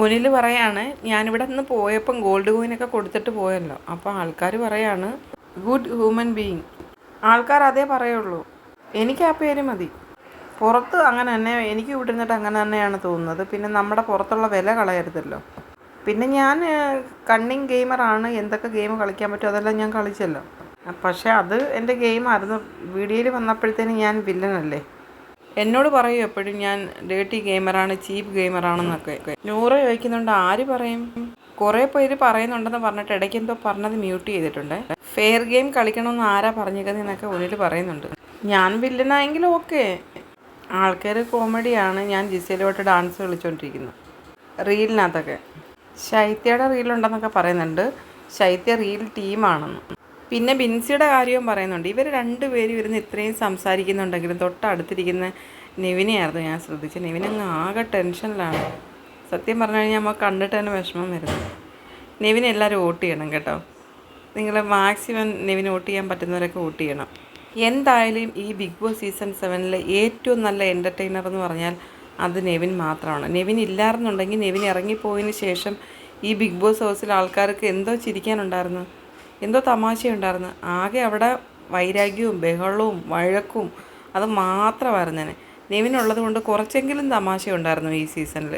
ഒനിൽ പറയാണ് ഞാനിവിടെ നിന്ന് പോയപ്പം ഗോൾഡ് കോയിനൊക്കെ കൊടുത്തിട്ട് പോയല്ലോ. അപ്പോൾ ആൾക്കാർ പറയാണ് ഗുഡ് ഹ്യൂമൻ ബീയിങ് ആൾക്കാർ അതേ പറയുള്ളൂ. എനിക്ക് ആ പേര് മതി. പുറത്ത് അങ്ങനെ തന്നെ എനിക്ക് ഇവിടെ നിന്നിട്ട് അങ്ങനെ തന്നെയാണ് തോന്നുന്നത്. പിന്നെ നമ്മുടെ പുറത്തുള്ള വില കളയരുതല്ലോ. പിന്നെ ഞാൻ കണ്ണിങ് ഗെയിമറാണ് എന്തൊക്കെ ഗെയിം കളിക്കാൻ പറ്റും അതെല്ലാം ഞാൻ കളിച്ചല്ലോ. പക്ഷേ അത് എന്റെ ഗെയിമായിരുന്നു വീഡിയോയിൽ വന്നപ്പോഴത്തേന് ഞാൻ വില്ലനല്ലേ എന്നോട് പറയും എപ്പോഴും ഞാൻ ഡേട്ടി ഗെയിമറാണ് ചീപ്പ് ഗെയിമറാണെന്നൊക്കെ നൂറ് ചോദിക്കുന്നുണ്ട് ആര് പറയും? കുറേ പേര് പറയുന്നുണ്ടെന്ന് പറഞ്ഞിട്ട് ഇടയ്ക്ക് എന്തോ പറഞ്ഞത് മ്യൂട്ട് ചെയ്തിട്ടുണ്ട്. ഫെയർ ഗെയിം കളിക്കണമെന്ന് ആരാ പറഞ്ഞേക്കുന്നതെന്നൊക്കെ ഉള്ളിൽ പറയുന്നുണ്ട്. ഞാൻ വില്ലനായെങ്കിലും ഓക്കെ ആൾക്കാർ കോമഡിയാണ് ഞാൻ ജിസയിലോട്ട് ഡാൻസ് കളിച്ചുകൊണ്ടിരിക്കുന്നത് റീലിനകത്തൊക്കെ ശൈത്യയുടെ റീലുണ്ടെന്നൊക്കെ പറയുന്നുണ്ട്. ശൈത്യ റീൽ ടീമാണെന്ന് പിന്നെ ബിൻസിയുടെ കാര്യവും പറയുന്നുണ്ട്. ഇവർ രണ്ടുപേരും ഇരുന്ന് ഇത്രയും സംസാരിക്കുന്നുണ്ടെങ്കിലും തൊട്ടടുത്തിരിക്കുന്ന നെവിനെയായിരുന്നു ഞാൻ ശ്രദ്ധിച്ചത്. നെവിനങ്ങ് ആകെ ടെൻഷനിലാണ്. സത്യം പറഞ്ഞു കഴിഞ്ഞാൽ നമുക്ക് കണ്ടിട്ട് തന്നെ വിഷമം വരുന്നു. നെവിനെ എല്ലാവരും വോട്ട് ചെയ്യണം കേട്ടോ. നിങ്ങൾ മാക്സിമം നെവിന് വോട്ട് ചെയ്യാൻ പറ്റുന്നവരൊക്കെ വോട്ട് ചെയ്യണം. എന്തായാലും ഈ ബിഗ് ബോസ് സീസൺ സെവനിലെ ഏറ്റവും നല്ല എന്റർടൈനർ എന്ന് പറഞ്ഞാൽ അത് നെവിൻ മാത്രമാണ്. നെവിൻ ഇല്ലായിരുന്നുണ്ടെങ്കിൽ നെവിൻ ഇറങ്ങിപ്പോയതിന് ശേഷം ഈ ബിഗ് ബോസ് ഹൗസിൽ ആൾക്കാർക്ക് എന്തോ ചിരിക്കാനുണ്ടായിരുന്നു. എന്തോ തമാശയുണ്ടായിരുന്നു. ആകെ അവിടെ വൈരാഗ്യവും ബഹളവും വഴക്കും അത് മാത്രമായിരുന്നു നിവിനുള്ളത് കൊണ്ട് കുറച്ചെങ്കിലും തമാശ ഉണ്ടായിരുന്നു ഈ സീസണിൽ